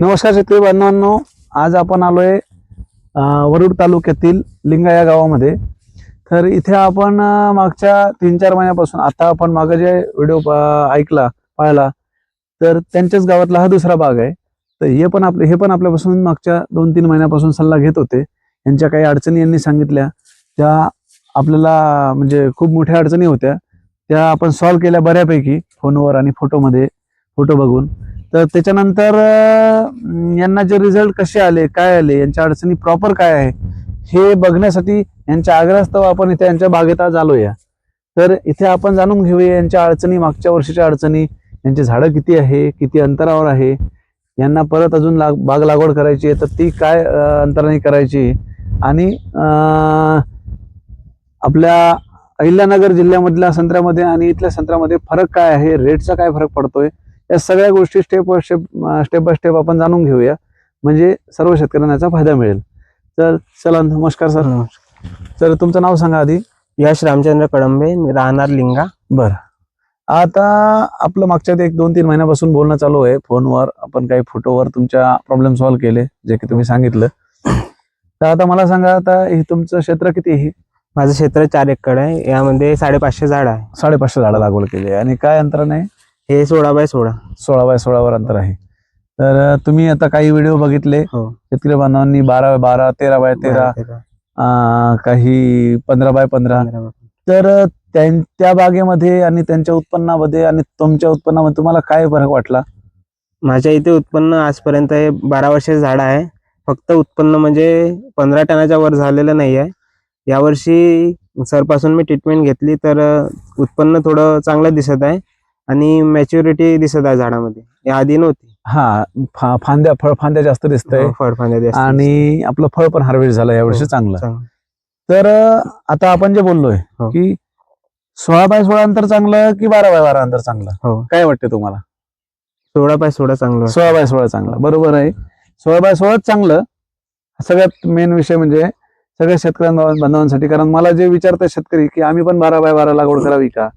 नमस्कार शेतकरी बांधवांनो आज आपण आलोय वरुड तालुक्यातील लिंगा या गावामध्ये. तर इथे आपण मागच्या तीन चार महिन्यापासून आता आपण मागे जे व्हिडिओ ऐकला पाहिला तर त्यांच्याच गावातला हा दुसरा भाग आहे. तर हे पण आपले हे पण आपल्यापासून मागच्या दोन तीन महिन्यापासून सल्ला घेत होते. यांच्या काही अडचणी यांनी सांगितल्या त्या आपल्याला म्हणजे खूप मोठ्या अडचणी होत्या त्या आपण सॉल्व्ह केल्या बऱ्यापैकी फोनवर आणि फोटोमध्ये फोटो बघून. तर त्याच्यानंतर यांना जे रिझल्ट कसे आले काय आले यांच्या अडचणी प्रॉपर काय आहे हे बघण्यासाठी यांच्या आग्रहास्तव आपण इथे यांच्या बागेत आज आलोया. तर इथे आपण जाणून घेऊया यांच्या अडचणी मागच्या वर्षीच्या अडचणी यांची झाडं किती आहे किती अंतरावर आहे यांना परत अजून लाग बाग लागवड करायची आहे तर ती काय अंतराने करायची आणि आपल्या अहिल्यानगर जिल्ह्यामधल्या संत्र्यामध्ये आणि इथल्या संत्र्यामध्ये फरक काय आहे रेटचा काय फरक पडतोय या सगळ्या गोष्टी step step step by step आपण जाणून घेऊया. म्हणजे सर्व शेतकऱ्यांना याचा फायदा मिळेल. तर चला नमस्कार सर. तर तुमचं नाव सांगा आधी. यश रामचंद्र कळंबे मी राहणार लिंगा. बरं. आता आपलं मागच्या एक दोन तीन महिन्यापासून बोलणं चालू आहे. फोनवर आपण काही फोटोवर तुमच्या प्रॉब्लेम सॉल्व्ह केले जे की तुम्ही सांगितलं. तर आता मला सांगा आता हे तुमचं क्षेत्र किती आहे? माझं क्षेत्र चार एकर आहे. यामध्ये साडेपाचशे झाड आहे. साडेपाचशे झाडं लागवड केली आहे. आणि काय अंतराने आहे? हे सोळा बाय सोळा. सोळा बाय सोळावर अंतर आहे. तर तुम्ही आता काही व्हिडिओ बघितले? हो. शेतकरी बांधवांनी बारा बाय बारा तेरा बाय तेरा काही पंधरा बाय पंधरा. तर त्यां- त्या बागेमध्ये आणि त्यांच्या उत्पन्नामध्ये आणि तुमच्या उत्पन्नामध्ये तुम्हाला काय फरक वाटला? माझ्या इथे उत्पन्न आजपर्यंत हे बारा वर्षाचे झाड आहे. फक्त उत्पन्न म्हणजे पंधरा टनाच्या वर झालेलं नाही आहे. यावर्षी सरपासून मी ट्रीटमेंट घेतली तर अ, उत्पन्न थोडं चांगलं दिसत आहे. आणि मॅच्युरिटी दिसत आहे झाडामध्ये. या आधी नव्हती. हा फा- फांद्या फळ फांद्या जास्त दिसतंय. हो, फळफांद्या जास्त आणि आपलं फळ पण हार्वेस्ट झालं यावर्षी हो, चांगलं. चांगलं. तर अं, आता आपण जे बोललोय हो. की सोळा बाय सोळा अंतर चांगलं की बारा बाय बारा अंतर चांगलं? हो. काय वाटतं तुम्हाला? सोळा बाय सोळा चांगलं. सोळा बाय सोळा चांगलं. बरोबर आहे. सोळा बाय सोळाच चांगलं. सगळ्यात मेन विषय म्हणजे सगळ्या शेतकऱ्यां बांधवांसाठी. कारण मला जे विचारतात शेतकरी की आम्ही पण बारा बाय बारा लागवड करावी का?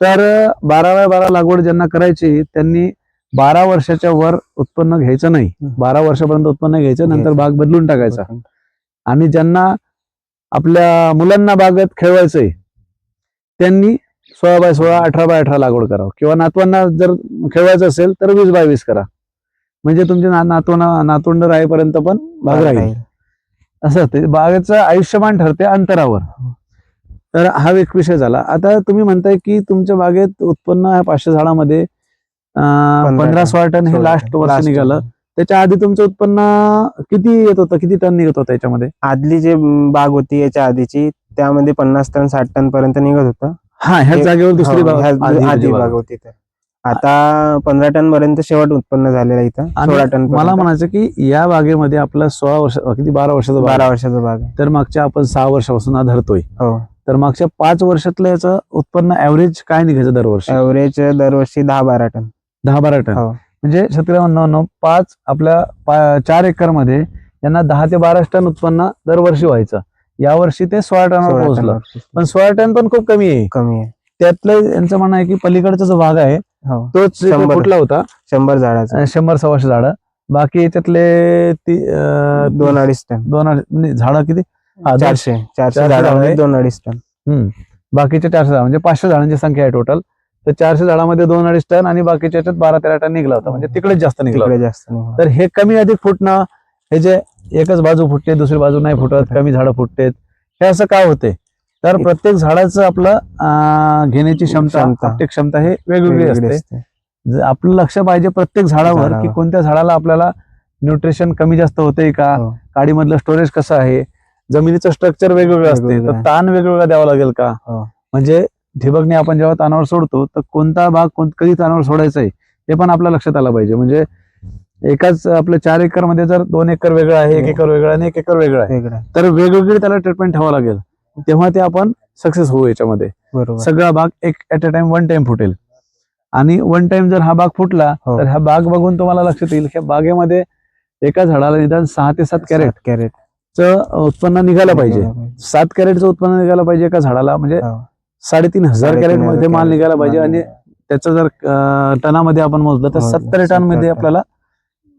तर अं, बारा बाय बारा लागवड ज्यांना करायची त्यांनी बारा वर्षाच्या वर उत्पन्न घ्यायचं नाही. हं. बारा वर्षापर्यंत उत्पन्न घ्यायचं नंतर. बाग बदलून टाकायचा. आणि ज्यांना आपल्या मुलांना बागेत खेळवायचंय त्यांनी सोळा बाय सोळा अठरा बाय अठरा लागवड करावं. किंवा नातवांना जर खेळवायचं असेल तर वीस बाय वीस करा. म्हणजे तुमचे नातवना नातवंड राहीपर्यंत पण बाग राहील. असं असते बागेचं आयुष्यमान ठरते अंतरावर. तर हा एक विषय झाला. आता तुम्ही म्हणताय की तुमच्या बागेत उत्पन्न ह्या पाचशे झाडामध्ये. पंधरा. सोळा टन हे लास्ट वर्ष निघालं. त्याच्या आधी तुमचं उत्पन्न किती येत होतं? किती टन निघत होतं याच्यामध्ये? आदली जे बाग होती याच्या आधीची त्यामध्ये पन्नास टन साठ टन पर्यंत निघत होतं. हा ह्या जागेवर दुसरी हो, बाग होती. आता पंधरा टन पर्यंत शेवट उत्पन्न झालेलं इथं. सोळा टन मला. म्हणायचं की या बागेमध्ये आपला सोळा वर्ष किती बारा वर्षाचा बारा. वर्षाचा बाग तर मागच्या आपण सहा वर्षापासून धरतोय. हो. तर मागच्या पाच वर्षातलं याचं उत्पन्न ऍव्हरेज काय निघायचं दरवर्षी? ऍव्हरेज दरवर्षी दहा बारा टन. दहा बारा टन. हो. म्हणजे शेतकरी बांधवांनो पाच आपल्या चार एकरमध्ये यांना दहा ते बारा टन उत्पन्न दरवर्षी व्हायचं. यावर्षी ते सोळा टनावर पोहोचलं. पण सोळा टन पण खूप कमी आहे. कमी आहे. त्यातलं यांचं म्हणणं आहे की पलीकडचा जो भाग आहे हो. तोच. फुटला होता? शंभर झाडाचं. शंभर सव्वाशे झाडं. बाकी याच्यातले ती दोन अडीच टन. दोन अडीच नाही, झाडं किती? हा, दोन- चारशे चारशे झाडामध्ये दोन अडीच टन हम्म. बाकीचे चारशे झाड म्हणजे पाचशे झाडांची संख्या आहे टोटल तर चारशे झाडामध्ये दोन अडीच टन आणि बाकीच्या याच्यात बारा तेरा टन निघला होता म्हणजे तिकडेच जास्त निघला होता. तिकडे जास्त नाही. तर हे कमी अधिक फुटणं हे जे एकच बाजू फुटते दुसरी बाजू नाही फुटत कमी झाडं फुटतेत हे असं काय होते तर प्रत्येक झाडाचं आपलं अं, घेण्याची क्षमता क्षमता. प्रत्येक क्षमता हे वेगवेगळी वेगवेगळी असते असते. ज- आपलं लक्ष पाहिजे प्रत्येक झाडावर की झाडावर. कोणत्या झाडाला आपल्याला न्यूट्रिशन कमी जास्त होते का हो. काडीमधलं स्टोरेज कसं आहे जमिनीचं स्ट्रक्चर वेगवेगळं असते तर. ताण वेगवेगळा द्यावा लागेल का हो. म्हणजे ठिबकने आपण जेव्हा तानावर सोडतो तर कोणता भाग कधी तानावर सोडायचा आहे हे पण आपल्या लक्षात आलं पाहिजे म्हणजे एकाच आपल्या चार एकरमध्ये जर दोन एकर वेगळं आहे एक हो. एकर वेगळं आणि एक एकर वेगळं आहे. तर वेगवेगळी त्याला ट्रीटमेंट ठेवावं लागेल तेव्हा ते आपण सक्सेस होऊ याच्यामध्ये सगळा भाग एक at a time one time फुटेल आणि वन टाइम जर हा भाग फुटला हो. तर ह्या बाग बघून तुम्हाला लक्षात येईल ह्या बागेमध्ये एका झाडाला निदान सहा ते सात कॅरेट कॅरेट उत्पन्न निघायला पाहिजे. सात कॅरेटचं उत्पन्न निघायला पाहिजे एका झाडाला? म्हणजे हो. साडेतीन हजार कॅरेटमध्ये माल निघायला पाहिजे आणि. त्याचं जर टनामध्ये आपण मोजलं तर हो, सत्तर टन. मध्ये. आपल्याला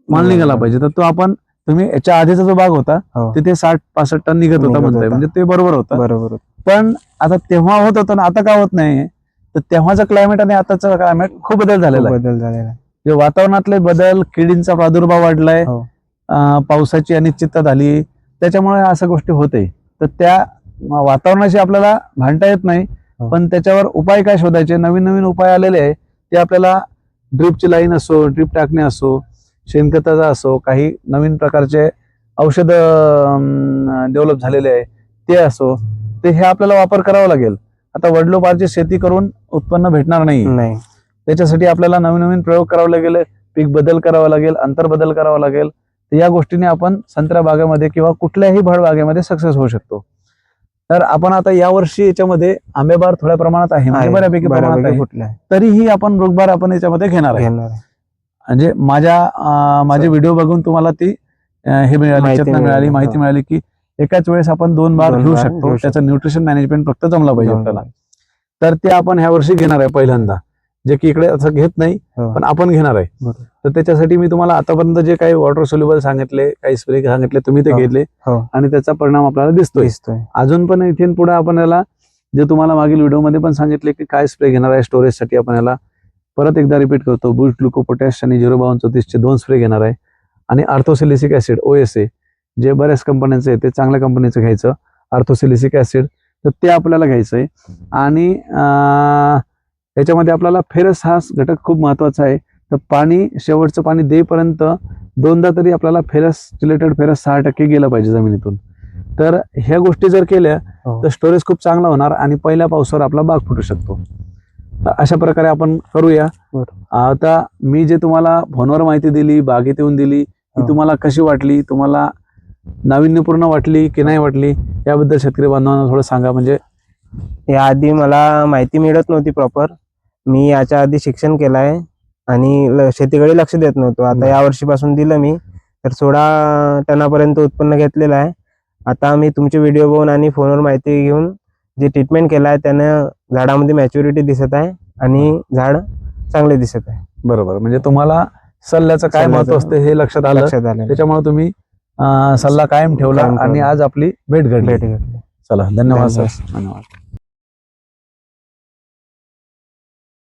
माल निघाला पाहिजे. तर तो आपण तुम्ही याच्या आधीचा जो भाग होता हो. तिथे साठ पासष्ट टन निघत होता म्हणताय. म्हणजे ते बरोबर होतं. बरोबर पण आता तेव्हा होत होतं ना आता का होत नाही? तर तेव्हाचं क्लायमेट आणि आताचं क्लायमेट खूप बदल झालेला बदल झालेला. जे वातावरणातले बदल किडींचा प्रादुर्भाव वाढलाय. पावसाची अनिश्चितता झाली. त्याच्यामुळे अशा गोष्टी होते. तर त्या वातावरणाशी आपल्याला भांडता येत नाही. पण त्याच्यावर उपाय काय शोधायचे? नवीन नवीन उपाय आलेले आहे. ते आपल्याला ड्रिपची लाईन असो ड्रिप टाकणे असो शेणखताचा असो काही नवीन प्रकारचे औषध डेव्हलप झालेले आहे ते असो ते हे आपल्याला वापर करावा लागेल. आता वडलोपारची शेती करून उत्पन्न भेटणार नाही. नाही. त्याच्यासाठी आपल्याला नवीन नवीन प्रयोग करावे लागेल. पीक बदल करावा लागेल अंतर बदल करावा लागेल. तर या गोष्टीने आपण संत्रा बागेमध्ये किंवा कुठल्याही फळ बागेमध्ये सक्सेस होऊ शकतो तर आपण आता या वर्षी याच्यामध्ये आंबेबार थोड्या प्रमाणात आहे म्हणजे. बऱ्यापैकी प्रमाणात आहे. तरीही आपण रोगबार आपण याच्यामध्ये घेणार आहे. म्हणजे माझ्या माझे. व्हिडिओ बघून तुम्हाला ती हे मिळाली मिळाली माहिती हो. मिळाली की एकाच वेळेस आपण दोन बार घेऊ शकतो त्याचं न्यूट्रिशन मॅनेजमेंट फक्त जमला पाहिजे आपल्याला. तर ते आपण ह्या वर्षी घेणार आहे पहिल्यांदा जे की इकडे असं घेत नाही हो. पण आपण घेणार आहे. तर त्याच्यासाठी मी तुम्हाला आतापर्यंत जे काही वॉटर सोल्युबल सांगितले काही स्प्रे सांगितले तुम्ही ते हो. घेतले हो. आणि त्याचा परिणाम आपल्याला दिसतोय दिसतोय अजून पण इथून पुढे आपण याला जे तुम्हाला मागील व्हिडिओमध्ये पण सांगितले की काय स्प्रे घेणार आहे स्टोरेजसाठी आपण याला परत एकदा रिपीट करतो बुश ग्लुको पोटॅश आणि झिरो बावन चौतीसचे दोन स्प्रे घेणार आहे आणि आर्थोसिलिसिक ऍसिड ओ एस ए जे बऱ्याच कंपन्यांचं आहे ते चांगल्या कंपनीचं घ्यायचं आर्थोसिलिसिक ऍसिड तर ते आपल्याला घ्यायचं आहे आणि याच्यामध्ये आपल्याला फेरस हा घटक खूप महत्त्वाचा आहे तर पाणी शेवटचं पाणी देईपर्यंत दोनदा तरी आपल्याला फेरस रिलेटेड फेरस सहा टक्के गेलं पाहिजे जमिनीतून तर ह्या गोष्टी जर केल्या हो. तर स्टोरेज खूप चांगला होणार आणि पहिल्या पावसावर आपला बाग फुटू शकतो अशा प्रकारे आपण करूया. आता मी जे तुम्हाला फोनवर माहिती दिली बागेत येऊन दिली ती हो. तुम्हाला कशी वाटली तुम्हाला नाविन्यपूर्ण वाटली की नाही वाटली याबद्दल शेतकरी बांधवांना थोडं सांगा म्हणजे या आधी मला माहिती मिळत नव्हती प्रॉपर मी याच्या आधी शिक्षण केलं आहे आणि शेतीकडे लक्ष देत नव्हतो. आता. या वर्षीपासून दिलं मी तर सोळा टनापर्यंत उत्पन्न घेतलेलं आहे. आता मी तुमचे व्हिडिओ बघून आणि फोनवर माहिती घेऊन जे ट्रीटमेंट केलं आहे त्यानं झाडामध्ये मॅच्युरिटी दिसत आहे आणि झाड चांगले दिसत आहे. बरोबर. म्हणजे तुम्हाला सल्ल्याचं काय महत्त्व असते हे लक्षात आलं. लक्षात आलं त्याच्यामुळे तुम्ही सल्ला कायम ठेवला आणि. आज आपली भेट घडली. चला धन्यवाद. सर. धन्यवाद.